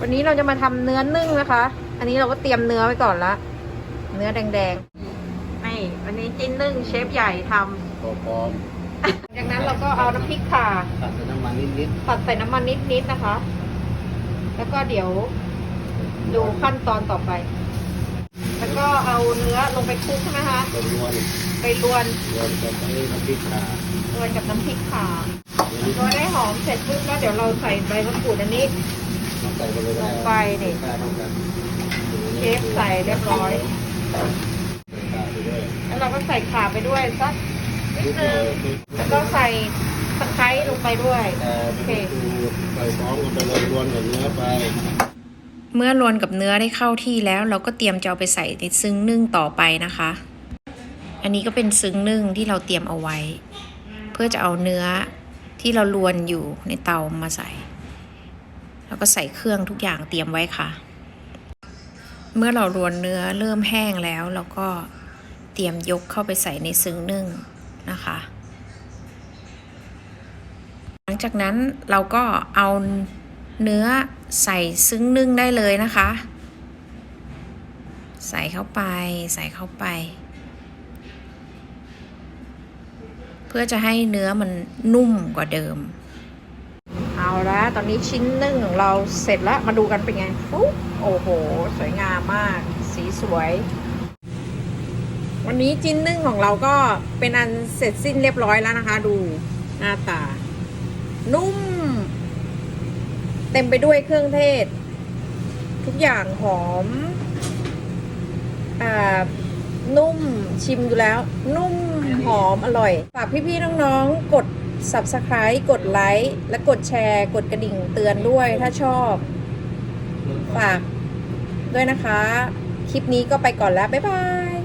วันนี้เราจะมาทำเนื้อนึ่งนะคะ อันนี้เราก็เตรียมเนื้อไว้ก่อนละ เนื้อแดงๆนี่วันนี้จิ้นนึ่งเชฟใหญ่ทำตัวปลอมจากนั้นเราก็เอาน้ำพริกข่าตัดใส่น้ำมันนิดตัดใส่น้ำมันนิดๆนะคะ แล้วก็เดี๋ยวๆดูขั้นตอนต่อไป แล้วก็เอาเนื้อลงไปคลุกใช่ไหมคะตัวรวนไปรวนรวนกับไอ้น้ำพริกข่ารวนกับน้ำพริกข่านี่รวนได้หอมเสร็จปุ๊บแล้วเดี๋ยวเราใส่ใบมะกรูดอันนี้ต้อง ใส่ไปเลยลงไปนี่ใส่ต้องกันเชฟใส่เรียบร้อย แล้วเราก็ใส่ขาไปด้วยสักนิดนึเลงยทุกแล้วก็ใส่ตะไคร้ลงไปด้วยโอเคใส่พร้อมกันไปเลยรวนกับเนื้อไปเมื่อรวนกับเนื้อได้เข้าที่แล้ว เราก็เตรียมจะเอาไปใส่ในซึ้งนึ่งต่อไปนะคะ อันนี้ก็เป็นซึ้งนึ่งที่เราเตรียมเอาไว้ เพื่อจะเอาเนื้อที่เราลวนอยู่ในเตามาใส่ แล้วก็ใส่เครื่องทุกอย่างเตรียมไว้ค่ะ เมื่อเรารวนเนื้อเริ่มแห้งแล้วเราก็เตรียมยกเข้าไปใส่ในซึ้งนึ่งนะคะ หลังจากนั้นเราก็เอาเนื้อใส่ซึ้งนึ่งได้เลยนะคะ ใส่เข้าไปใส่เข้าไป เพื่อจะให้เนื้อมันนุ่มกว่าเดิม เอาละตอนนี้ชิ้นนึ่งของเราเสร็จแล้วมาดูกันเป็นไงปุ๊บโอ้โห สวยงามมาก สีสวย วันนี้ชิ้นนึ่งของเราก็เป็นอันเสร็จสิ้นเรียบร้อยแล้วนะคะ ดูหน้าตา นุ่ม เต็มไปด้วยเครื่องเทศ ทุกอย่างหอมอ่านุ่มชิมดูแล้ว นุ่มหอมอร่อย ฝากพี่ๆน้องๆกด subscribe กดไลค์และกดแชร์ กดกระดิ่งเตือนด้วยถ้าชอบ ฝากด้วยนะคะ คลิปนี้ก็ไปก่อนแล้ว บ๊ายบาย